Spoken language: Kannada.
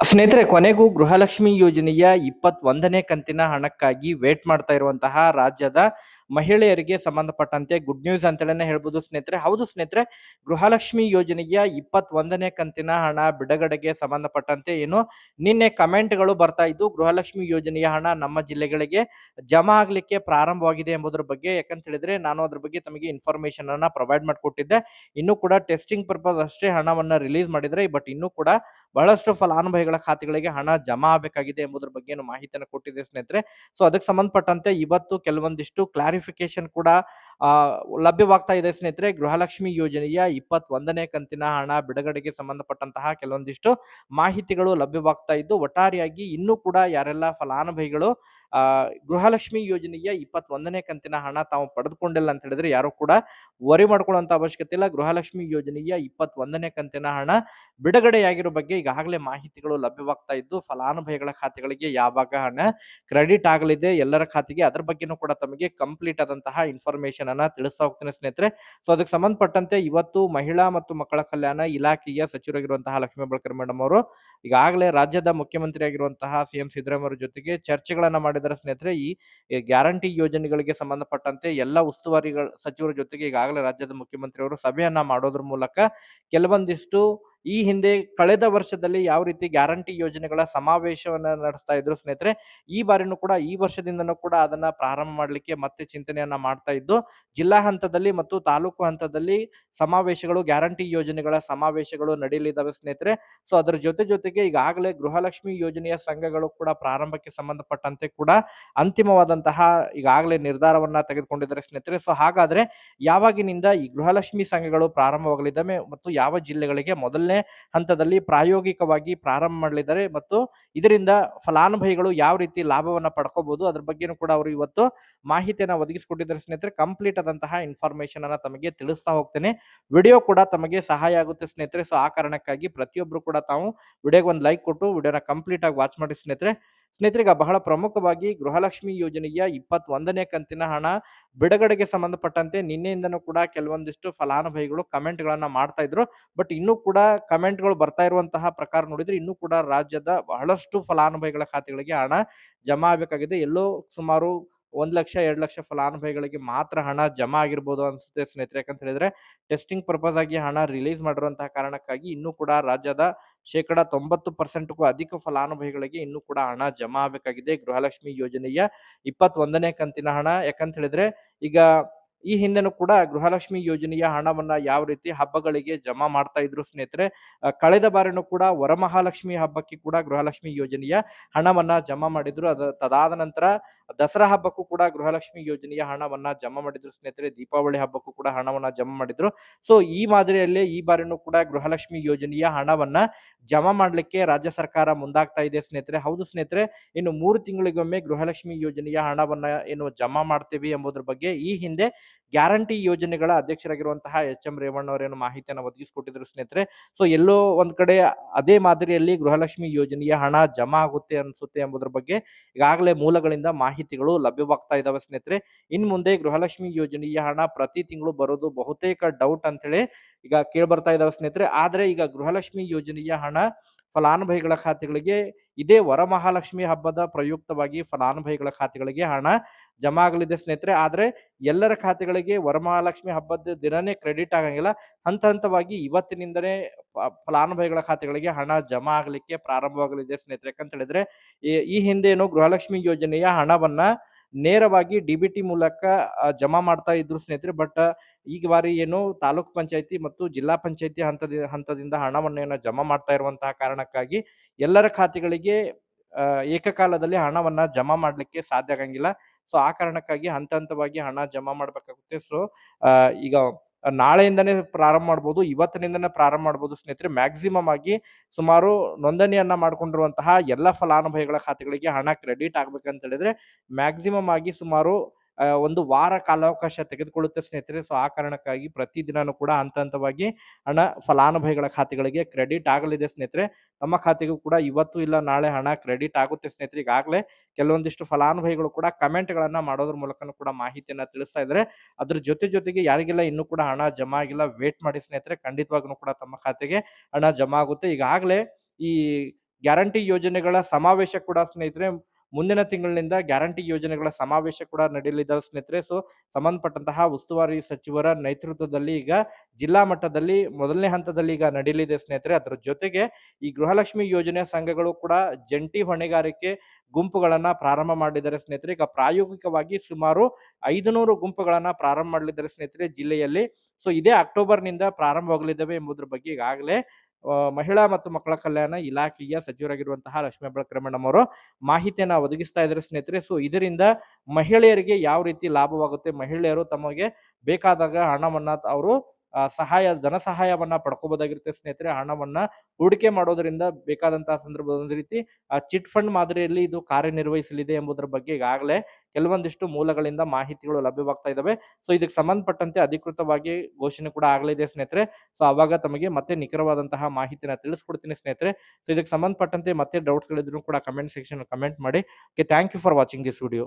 ಸ್ನೇಹಿತರೆ, ಕೊನೆಗೂ ಗೃಹಲಕ್ಷ್ಮಿ ಯೋಜನೆಯ ಇಪ್ಪತ್ತೊಂದನೇ ಕಂತಿನ ಹಣಕ್ಕಾಗಿ ವೇಟ್ ಮಾಡ್ತಾ ಇರುವಂತಹ ರಾಜ್ಯದ ಮಹಿಳೆಯರಿಗೆ ಸಂಬಂಧಪಟ್ಟಂತೆ ಗುಡ್ ನ್ಯೂಸ್ ಅಂತೇಳಿ ಹೇಳ್ಬೋದು ಸ್ನೇಹಿತರೆ. ಹೌದು ಸ್ನೇಹಿತರೆ, ಗೃಹಲಕ್ಷ್ಮಿ ಯೋಜನೆಯ ಇಪ್ಪತ್ತೊಂದನೇ ಕಂತಿನ ಹಣ ಬಿಡುಗಡೆಗೆ ಸಂಬಂಧಪಟ್ಟಂತೆ ಏನು ನಿನ್ನೆ ಕಮೆಂಟ್ಗಳು ಬರ್ತಾ ಇದ್ದು, ಗೃಹಲಕ್ಷ್ಮಿ ಯೋಜನೆಯ ಹಣ ನಮ್ಮ ಜಿಲ್ಲೆಗಳಿಗೆ ಜಮಾ ಆಗ್ಲಿಕ್ಕೆ ಪ್ರಾರಂಭವಾಗಿದೆ ಎಂಬುದರ ಬಗ್ಗೆ. ಯಾಕಂತ ಹೇಳಿದ್ರೆ, ನಾನು ಅದ್ರ ಬಗ್ಗೆ ತಮಗೆ ಇನ್ಫಾರ್ಮೇಶನ್ ಅನ್ನ ಪ್ರೊವೈಡ್ ಮಾಡಿಕೊಟ್ಟಿದ್ದೆ. ಇನ್ನೂ ಕೂಡ ಟೆಸ್ಟಿಂಗ್ ಪರ್ಪಸ್ ಅಷ್ಟೇ ಹಣವನ್ನು ರಿಲೀಸ್ ಮಾಡಿದ್ರೆ ಬಟ್ ಇನ್ನೂ ಕೂಡ ಬಹಳಷ್ಟು ಫಲಾನುಭವಿಗಳ ಖಾತೆಗಳಿಗೆ ಹಣ ಜಮಾ ಆಗಬೇಕಾಗಿದೆ ಎಂಬುದರ ಬಗ್ಗೆ ಮಾಹಿತಿಯನ್ನು ಕೊಟ್ಟಿದೆ ಸ್ನೇಹಿತರೆ. ಸೊ ಅದಕ್ಕೆ ಸಂಬಂಧಪಟ್ಟಂತೆ ಇವತ್ತು ಕೆಲವೊಂದಿಷ್ಟು ಕ್ಲಾರಿಫಿಕೇಶನ್ ಕೂಡ ಲಭ್ಯವಾಗ್ತಾ ಇದೆ ಸ್ನೇಹಿತರೆ, ಗೃಹಲಕ್ಷ್ಮಿ ಯೋಜನೆಯ ಇಪ್ಪತ್ತೊಂದನೇ ಕಂತಿನ ಹಣ ಬಿಡುಗಡೆಗೆ ಸಂಬಂಧಪಟ್ಟಂತಹ ಕೆಲವೊಂದಿಷ್ಟು ಮಾಹಿತಿಗಳು ಲಭ್ಯವಾಗ್ತಾ ಇದ್ದು, ಒಟ್ಟಾರೆಯಾಗಿ ಇನ್ನೂ ಕೂಡ ಯಾರೆಲ್ಲ ಫಲಾನುಭವಿಗಳು, ಆ, ಗೃಹಲಕ್ಷ್ಮಿ ಯೋಜನೆಯ ಇಪ್ಪತ್ತೊಂದನೇ ಕಂತಿನ ಹಣ ತಾವು ಪಡೆದುಕೊಂಡಿಲ್ಲ ಅಂತ ಹೇಳಿದ್ರೆ ಯಾರು ಕೂಡ ವರಿ ಮಾಡ್ಕೊಳ್ಳುವಂತ ಅವಶ್ಯಕತೆ ಇಲ್ಲ. ಗೃಹಲಕ್ಷ್ಮಿ ಯೋಜನೆಯ ಇಪ್ಪತ್ತೊಂದನೇ ಕಂತಿನ ಹಣ ಬಿಡುಗಡೆಯಾಗಿರೋ ಬಗ್ಗೆ ಈಗಾಗಲೇ ಮಾಹಿತಿಗಳು ಲಭ್ಯವಾಗ್ತಾ ಇದ್ದು, ಫಲಾನುಭವಿಗಳ ಖಾತೆಗಳಿಗೆ ಯಾವಾಗ ಹಣ ಕ್ರೆಡಿಟ್ ಆಗಲಿದೆ, ಎಲ್ಲರ ಖಾತೆಗೆ ಅದರ ಬಗ್ಗೆನೂ ಕೂಡ ತಮಗೆ ಕಂಪ್ಲೀಟ್ ಆದಂತಹ ಇನ್ಫಾರ್ಮೇಶನ್ ಅನ್ನ ತಿಳಿಸ್ತಾ ಹೋಗ್ತೇನೆ ಸ್ನೇಹಿತರೆ. ಸೊ ಅದಕ್ಕೆ ಸಂಬಂಧಪಟ್ಟಂತೆ ಇವತ್ತು ಮಹಿಳಾ ಮತ್ತು ಮಕ್ಕಳ ಕಲ್ಯಾಣ ಇಲಾಖೆಯ ಸಚಿವರಾಗಿರುವಂತಹ ಲಕ್ಷ್ಮೀ ಬಳಕರ್ ಮೇಡಮ್ ಅವರು, ಈಗಾಗಲೇ ರಾಜ್ಯದ ಮುಖ್ಯಮಂತ್ರಿ ಆಗಿರುವಂತಹ ಸಿ ಎಂ ಸಿದ್ದರಾಮಯ್ಯ ಜೊತೆಗೆ ಚರ್ಚೆಗಳನ್ನ ಮಾಡಿದ್ದಾರೆ ಸ್ನೇಹಿತರೆ. ಈ ಗ್ಯಾರಂಟಿ ಯೋಜನೆಗಳಿಗೆ ಸಂಬಂಧಪಟ್ಟಂತೆ ಎಲ್ಲ ಉಸ್ತುವಾರಿಗಳ ಸಚಿವರ ಜೊತೆಗೆ ಈಗಾಗಲೇ ರಾಜ್ಯದ ಮುಖ್ಯಮಂತ್ರಿಯವರು ಸಭೆಯನ್ನ ಮಾಡೋದ್ರ ಮೂಲಕ ಕೆಲವೊಂದಿಷ್ಟು ಈ ಹಿಂದೆ ಕಳೆದ ವರ್ಷದಲ್ಲಿ ಯಾವ ರೀತಿ ಗ್ಯಾರಂಟಿ ಯೋಜನೆಗಳ ಸಮಾವೇಶವನ್ನ ನಡೆಸ್ತಾ ಇದ್ರು ಸ್ನೇಹಿತರೆ, ಈ ಬಾರಿನೂ ಕೂಡ ಈ ವರ್ಷದಿಂದನೂ ಕೂಡ ಅದನ್ನ ಪ್ರಾರಂಭ ಮಾಡಲಿಕ್ಕೆ ಮತ್ತೆ ಚಿಂತನೆಯನ್ನ ಮಾಡ್ತಾ ಇದ್ದು, ಜಿಲ್ಲಾ ಹಂತದಲ್ಲಿ ಮತ್ತು ತಾಲೂಕು ಹಂತದಲ್ಲಿ ಸಮಾವೇಶಗಳು, ಗ್ಯಾರಂಟಿ ಯೋಜನೆಗಳ ಸಮಾವೇಶಗಳು ನಡೆಯಲಿದ್ದಾವೆ ಸ್ನೇಹಿತರೆ. ಸೊ, ಅದರ ಜೊತೆ ಜೊತೆಗೆ ಈಗಾಗಲೇ ಗೃಹಲಕ್ಷ್ಮಿ ಯೋಜನೆಯ ಸಂಘಗಳು ಕೂಡ ಪ್ರಾರಂಭಕ್ಕೆ ಸಂಬಂಧಪಟ್ಟಂತೆ ಕೂಡ ಅಂತಿಮವಾದಂತಹ ಈಗಾಗಲೇ ನಿರ್ಧಾರವನ್ನ ತೆಗೆದುಕೊಂಡಿದ್ದಾರೆ ಸ್ನೇಹಿತರೆ. ಸೊ, ಹಾಗಾದ್ರೆ ಯಾವಾಗಿನಿಂದ ಈ ಗೃಹಲಕ್ಷ್ಮಿ ಸಂಘಗಳು ಪ್ರಾರಂಭವಾಗಲಿದ್ದಾವೆ ಮತ್ತು ಯಾವ ಜಿಲ್ಲೆಗಳಿಗೆ ಮೊದಲನೇ ಹಂತದಲ್ಲಿ ಪ್ರಾಯೋಗಿಕವಾಗಿ ಪ್ರಾರಂಭ ಮಾಡಲಿದ್ದಾರೆ ಮತ್ತು ಇದರಿಂದ ಫಲಾನುಭವಿಗಳು ಯಾವ ರೀತಿ ಲಾಭವನ್ನು ಪಡ್ಕೋಬಹುದು ಅದ್ರ ಬಗ್ಗೆನೂ ಕೂಡ ಅವರು ಇವತ್ತು ಮಾಹಿತಿಯನ್ನು ಒದಗಿಸಿಕೊಟ್ಟಿದ್ದಾರೆ ಸ್ನೇಹಿತರೆ. ಕಂಪ್ಲೀಟ್ ಆದಂತಹ ಇನ್ಫಾರ್ಮೇಶನ್ ಅನ್ನ ತಮಗೆ ತಿಳಿಸ್ತಾ ಹೋಗ್ತೇನೆ. ವಿಡಿಯೋ ಕೂಡ ತಮಗೆ ಸಹಾಯ ಆಗುತ್ತೆ ಸ್ನೇಹಿತರೆ. ಸೊ ಆ ಕಾರಣಕ್ಕಾಗಿ ಪ್ರತಿಯೊಬ್ಬರು ಕೂಡ ತಾವು ವಿಡಿಯೋಗೆ ಒಂದು ಲೈಕ್ ಕೊಟ್ಟು ವಿಡಿಯೋನ ಕಂಪ್ಲೀಟ್ ಆಗಿ ವಾಚ್ ಮಾಡಿ ಸ್ನೇಹಿತರೆ. ಸ್ನೇಹಿತರೆ ಈಗ ಬಹಳ ಪ್ರಮುಖವಾಗಿ ಗೃಹಲಕ್ಷ್ಮಿ ಯೋಜನೆಯ ಇಪ್ಪತ್ತೊಂದನೇ ಕಂತಿನ ಹಣ ಬಿಡುಗಡೆಗೆ ಸಂಬಂಧಪಟ್ಟಂತೆ ನಿನ್ನೆಯಿಂದನೂ ಕೂಡ ಕೆಲವೊಂದಿಷ್ಟು ಫಲಾನುಭವಿಗಳು ಕಮೆಂಟ್ ಗಳನ್ನ ಮಾಡ್ತಾ ಇದ್ರು. ಬಟ್ ಇನ್ನೂ ಕೂಡ ಕಮೆಂಟ್ಗಳು ಬರ್ತಾ ಇರುವಂತಹ ಪ್ರಕಾರ ನೋಡಿದ್ರೆ ಇನ್ನೂ ಕೂಡ ರಾಜ್ಯದ ಬಹಳಷ್ಟು ಫಲಾನುಭವಿಗಳ ಖಾತೆಗಳಿಗೆ ಹಣ ಜಮಾ ಆಗಬೇಕಾಗಿದೆ. ಎಲ್ಲೋ ಸುಮಾರು ಒಂದ್ ಲಕ್ಷ, ಎರಡ್ ಲಕ್ಷ ಫಲಾನುಭವಿಗಳಿಗೆ ಮಾತ್ರ ಹಣ ಜಮಾ ಆಗಿರ್ಬೋದು ಅನ್ಸುತ್ತೆ ಸ್ನೇಹಿತರೆ. ಯಾಕಂತ ಹೇಳಿದ್ರೆ ಟೆಸ್ಟಿಂಗ್ ಪರ್ಪಸ್ ಆಗಿ ಹಣ ರಿಲೀಸ್ ಮಾಡಿರುವಂತಹ ಕಾರಣಕ್ಕಾಗಿ ಇನ್ನೂ ಕೂಡ ರಾಜ್ಯದ ಶೇಕಡ ತೊಂಬತ್ತು ಪರ್ಸೆಂಟ್ಗೂ ಅಧಿಕ ಫಲಾನುಭವಿಗಳಿಗೆ ಇನ್ನೂ ಕೂಡ ಹಣ ಜಮಾ ಆಗಬೇಕಾಗಿದೆ. ಗೃಹಲಕ್ಷ್ಮಿ ಯೋಜನೆಯ ಇಪ್ಪತ್ತೊಂದನೇ ಕಂತಿನ ಹಣ. ಯಾಕಂತ ಹೇಳಿದ್ರೆ ಈಗ ಈ ಹಿಂದೆನೂ ಕೂಡ ಗೃಹಲಕ್ಷ್ಮಿ ಯೋಜನೆಯ ಹಣವನ್ನ ಯಾವ ರೀತಿ ಹಬ್ಬಗಳಿಗೆ ಜಮಾ ಮಾಡ್ತಾ ಇದ್ರು ಸ್ನೇಹಿತರೆ ಕಳೆದ ಬಾರಿನೂ ಕೂಡ ವರಮಹಾಲಕ್ಷ್ಮಿ ಹಬ್ಬಕ್ಕೆ ಕೂಡ ಗೃಹಲಕ್ಷ್ಮಿ ಯೋಜನೆಯ ಹಣವನ್ನ ಜಮಾ ಮಾಡಿದ್ರು. ಅದ, ತದಾದ ನಂತರ ದಸರಾ ಹಬ್ಬಕ್ಕೂ ಕೂಡ ಗೃಹಲಕ್ಷ್ಮಿ ಯೋಜನೆಯ ಹಣವನ್ನ ಜಮಾ ಮಾಡಿದ್ರು ಸ್ನೇಹಿತರೆ, ದೀಪಾವಳಿ ಹಬ್ಬಕ್ಕೂ ಕೂಡ ಹಣವನ್ನ ಜಮಾ ಮಾಡಿದ್ರು. ಸೊ ಈ ಮಾದರಿಯಲ್ಲಿ ಈ ಬಾರಿನೂ ಕೂಡ ಗೃಹಲಕ್ಷ್ಮಿ ಯೋಜನೆಯ ಹಣವನ್ನ ಜಮಾ ಮಾಡಲಿಕ್ಕೆ ರಾಜ್ಯ ಸರ್ಕಾರ ಮುಂದಾಗ್ತಾ ಇದೆ ಸ್ನೇಹಿತರೆ. ಹೌದು ಸ್ನೇಹಿತರೆ, ಇನ್ನು ಮೂರು ತಿಂಗಳಿಗೊಮ್ಮೆ ಗೃಹಲಕ್ಷ್ಮಿ ಯೋಜನೆಯ ಹಣವನ್ನ ಏನು ಜಮಾ ಮಾಡ್ತೀವಿ ಎಂಬುದ್ರ ಬಗ್ಗೆ ಈ ಹಿಂದೆ ಗ್ಯಾರಂಟಿ ಯೋಜನೆಗಳ ಅಧ್ಯಕ್ಷರಾಗಿರುವಂತಹ ಎಚ್ ಎಂ ರೇವಣ್ಣ ಅವರೇನು ಮಾಹಿತಿಯನ್ನು ಒದಗಿಸಿಕೊಟ್ಟಿದ್ರು ಸ್ನೇಹಿತರೆ. ಸೊ ಎಲ್ಲೋ ಒಂದ್ ಕಡೆ ಅದೇ ಮಾದರಿಯಲ್ಲಿ ಗೃಹಲಕ್ಷ್ಮಿ ಯೋಜನೆಯ ಹಣ ಜಮಾ ಆಗುತ್ತೆ ಅನ್ಸುತ್ತೆ ಎಂಬುದ್ರ ಬಗ್ಗೆ ಈಗಾಗಲೇ ಮೂಲಗಳಿಂದ ಮಾಹಿತಿಗಳು ಲಭ್ಯವಾಗ್ತಾ ಇದಾವೆ ಸ್ನೇಹಿತರೆ. ಇನ್ ಮುಂದೆ ಗೃಹಲಕ್ಷ್ಮಿ ಯೋಜನೆಯ ಹಣ ಪ್ರತಿ ತಿಂಗಳು ಬರೋದು ಬಹುತೇಕ ಡೌಟ್ ಅಂತೇಳಿ ಈಗ ಕೇಳ್ಬರ್ತಾ ಇದಾವೆ ಸ್ನೇಹಿತರೆ. ಆದ್ರೆ ಈಗ ಗೃಹಲಕ್ಷ್ಮಿ ಯೋಜನೆಯ ಹಣ ಫಲಾನುಭವಿಗಳ ಖಾತೆಗಳಿಗೆ ಇದೇ ವರಮಹಾಲಕ್ಷ್ಮಿ ಹಬ್ಬದ ಪ್ರಯುಕ್ತವಾಗಿ ಫಲಾನುಭವಿಗಳ ಖಾತೆಗಳಿಗೆ ಹಣ ಜಮಾ ಆಗಲಿದೆ ಸ್ನೇಹಿತರೆ. ಆದರೆ ಎಲ್ಲರ ಖಾತೆಗಳಿಗೆ ವರಮಹಾಲಕ್ಷ್ಮಿ ಹಬ್ಬದ ದಿನನೇ ಕ್ರೆಡಿಟ್ ಆಗಂಗಿಲ್ಲ. ಹಂತ ಹಂತವಾಗಿ ಇವತ್ತಿನಿಂದನೇ ಫಲಾನುಭವಿಗಳ ಖಾತೆಗಳಿಗೆ ಹಣ ಜಮಾ ಆಗಲಿಕ್ಕೆ ಪ್ರಾರಂಭವಾಗಲಿದೆ ಸ್ನೇಹಿತರೆ. ಯಾಕಂತ ಹೇಳಿದ್ರೆ ಈ- ಹಿಂದೆ ಏನು ಗೃಹಲಕ್ಷ್ಮಿ ಯೋಜನೆಯ ಹಣವನ್ನ ನೇರವಾಗಿ ಡಿ ಬಿ ಟಿ ಮೂಲಕ ಜಮಾ ಮಾಡ್ತಾ ಇದ್ರು ಸ್ನೇಹಿತರೆ. ಬಟ್ ಈಗ ಬಾರಿ ಏನು ತಾಲೂಕ್ ಪಂಚಾಯತಿ ಮತ್ತು ಜಿಲ್ಲಾ ಪಂಚಾಯತಿ ಹಂತದ, ಹಂತದಿಂದ ಹಣವನ್ನು ಏನೋ ಜಮಾ ಮಾಡ್ತಾ ಇರುವಂತಹ ಕಾರಣಕ್ಕಾಗಿ ಎಲ್ಲರ ಖಾತೆಗಳಿಗೆ ಏಕಕಾಲದಲ್ಲಿ ಹಣವನ್ನ ಜಮಾ ಮಾಡ್ಲಿಕ್ಕೆ ಸಾಧ್ಯ ಆಗಂಗಿಲ್ಲ. ಸೊ, ಆ ಕಾರಣಕ್ಕಾಗಿ ಹಂತ ಹಂತವಾಗಿ ಹಣ ಜಮಾ ಮಾಡ್ಬೇಕಾಗುತ್ತೆ. ಸೊ ಈಗ ನಾಳೆಯಿಂದನೇ ಪ್ರಾರಂಭ ಮಾಡ್ಬೋದು, ಇವತ್ತಿನಿಂದನೇ ಪ್ರಾರಂಭ ಮಾಡ್ಬೋದು ಸ್ನೇಹಿತರೆ. ಮ್ಯಾಕ್ಸಿಮಮ್ ಆಗಿ ಸುಮಾರು ನೋಂದಣಿಯನ್ನ ಮಾಡ್ಕೊಂಡಿರುವಂತಹ ಎಲ್ಲ ಫಲಾನುಭವಿಗಳ ಖಾತೆಗಳಿಗೆ ಹಣ ಕ್ರೆಡಿಟ್ ಆಗ್ಬೇಕಂತ ಹೇಳಿದ್ರೆ ಮ್ಯಾಕ್ಸಿಮಮ್ ಆಗಿ ಸುಮಾರು ಒಂದು ವಾರ ಕಾಲಾವಕಾಶ ತೆಗೆದುಕೊಳ್ಳುತ್ತೆ ಸ್ನೇಹಿತರೆ. ಸೊ ಆ ಕಾರಣಕ್ಕಾಗಿ ಪ್ರತಿದಿನನೂ ಕೂಡ ಹಂತ ಹಂತವಾಗಿ ಹಣ, ಫಲಾನುಭವಿಗಳ ಖಾತೆಗಳಿಗೆ ಕ್ರೆಡಿಟ್ ಆಗಲಿದೆ ಸ್ನೇಹಿತರೆ. ತಮ್ಮ ಖಾತೆಗೂ ಕೂಡ ಇವತ್ತು ಇಲ್ಲ, ನಾಳೆ ಹಣ ಕ್ರೆಡಿಟ್ ಆಗುತ್ತೆ ಸ್ನೇಹಿತರೆ. ಈಗಾಗಲೇ ಕೆಲವೊಂದಿಷ್ಟು ಫಲಾನುಭವಿಗಳು ಕೂಡ ಕಮೆಂಟ್ಗಳನ್ನ ಮಾಡೋದ್ರ ಮೂಲಕನೂ ಕೂಡ ಮಾಹಿತಿಯನ್ನ ತಿಳಿಸ್ತಾ ಇದ್ದಾರೆ. ಅದ್ರ ಜೊತೆ ಜೊತೆಗೆ ಯಾರಿಗೆಲ್ಲ ಇನ್ನೂ ಕೂಡ ಹಣ ಜಮಾ ಆಗಿಲ್ಲ ವೇಟ್ ಮಾಡಿ ಸ್ನೇಹಿತರೆ. ಖಂಡಿತವಾಗ್ಲೂ ಕೂಡ ತಮ್ಮ ಖಾತೆಗೆ ಹಣ ಜಮಾ ಆಗುತ್ತೆ. ಈಗಾಗಲೇ ಈ ಗ್ಯಾರಂಟಿ ಯೋಜನೆಗಳ ಸಮಾವೇಶ ಕೂಡ ಸ್ನೇಹಿತರೆ ಮುಂದಿನ ತಿಂಗಳಿನಿಂದ ಗ್ಯಾರಂಟಿ ಯೋಜನೆಗಳ ಸಮಾವೇಶ ಕೂಡ ನಡೆಯಲಿದೆ ಸ್ನೇಹಿತರೆ. ಸೊ ಸಂಬಂಧಪಟ್ಟಂತಹ ಉಸ್ತುವಾರಿ ಸಚಿವರ ನೇತೃತ್ವದಲ್ಲಿ ಈಗ ಜಿಲ್ಲಾ ಮಟ್ಟದಲ್ಲಿ ಮೊದಲನೇ ಹಂತದಲ್ಲಿ ಈಗ ನಡೆಯಲಿದೆ ಸ್ನೇಹಿತರೆ. ಅದರ ಜೊತೆಗೆ ಈ ಗೃಹಲಕ್ಷ್ಮಿ ಯೋಜನೆ ಸಂಘಗಳು ಕೂಡ ಜಂಟಿ ಹೊಣೆಗಾರಿಕೆ ಗುಂಪುಗಳನ್ನ ಪ್ರಾರಂಭ ಮಾಡಿದ್ದಾರೆ ಸ್ನೇಹಿತರೆ. ಈಗ ಪ್ರಾಯೋಗಿಕವಾಗಿ ಸುಮಾರು ಐದುನೂರು ಗುಂಪುಗಳನ್ನ ಪ್ರಾರಂಭ ಮಾಡಲಿದ್ದಾರೆ ಸ್ನೇಹಿತರೆ ಜಿಲ್ಲೆಯಲ್ಲಿ. ಸೊ ಇದೇ ಅಕ್ಟೋಬರ್ನಿಂದ ಪ್ರಾರಂಭವಾಗಲಿದ್ದಾವೆ ಎಂಬುದರ ಬಗ್ಗೆ ಈಗಾಗಲೇ ಮಹಿಳಾ ಮತ್ತು ಮಕ್ಕಳ ಕಲ್ಯಾಣ ಇಲಾಖೆಯ ಸಚಿವರಾಗಿರುವಂತಹ ಲಕ್ಷ್ಮೀ ಮೇಡಮ್ ಅವರು ಮಾಹಿತಿಯನ್ನು ಒದಗಿಸ್ತಾ ಇದ್ದಾರೆ ಸ್ನೇಹಿತರೆ. ಸೊ ಇದರಿಂದ ಮಹಿಳೆಯರಿಗೆ ಯಾವ ರೀತಿ ಲಾಭವಾಗುತ್ತೆ? ಮಹಿಳೆಯರು ತಮಗೆ ಬೇಕಾದಾಗ ಹಣವನ್ನ ಅವರು ಸಹಾಯ, ಧನ ಸಹಾಯವನ್ನ ಪಡ್ಕೋಬಹುದಾಗಿರುತ್ತೆ ಸ್ನೇಹಿತರೆ. ಹಣವನ್ನ ಹೂಡಿಕೆ ಮಾಡೋದರಿಂದ ಬೇಕಾದಂತಹ ಸಂದರ್ಭ ಒಂದು ರೀತಿ ಚಿಟ್ ಫಂಡ್ ಮಾದರಿಯಲ್ಲಿ ಇದು ಕಾರ್ಯನಿರ್ವಹಿಸಲಿದೆ ಎಂಬುದರ ಬಗ್ಗೆ ಈಗಾಗಲೇ ಕೆಲವೊಂದಿಷ್ಟು ಮೂಲಗಳಿಂದ ಮಾಹಿತಿಗಳು ಲಭ್ಯವಾಗ್ತಾ ಇದಾವೆ. ಸೊ, ಇದಕ್ಕೆ ಸಂಬಂಧಪಟ್ಟಂತೆ ಅಧಿಕೃತವಾಗಿ ಘೋಷಣೆ ಕೂಡ ಆಗಲಿದೆ ಸ್ನೇಹಿತರೆ. ಸೊ ಅವಾಗ ತಮಗೆ ಮತ್ತೆ ನಿಖರವಾದಂತಹ ಮಾಹಿತಿನ ತಿಳಿಸ್ಕೊಡ್ತೀನಿ ಸ್ನೇಹಿತರೆ. ಸೊ, ಇದಕ್ಕೆ ಸಂಬಂಧಪಟ್ಟಂತೆ ಮತ್ತೆ ಡೌಟ್ಸ್ಗಳಿದ್ರು ಕೂಡ ಕಮೆಂಟ್ ಸೆಕ್ಷನ್ ಕಮೆಂಟ್ ಮಾಡಿ. Okay thank you for watching this video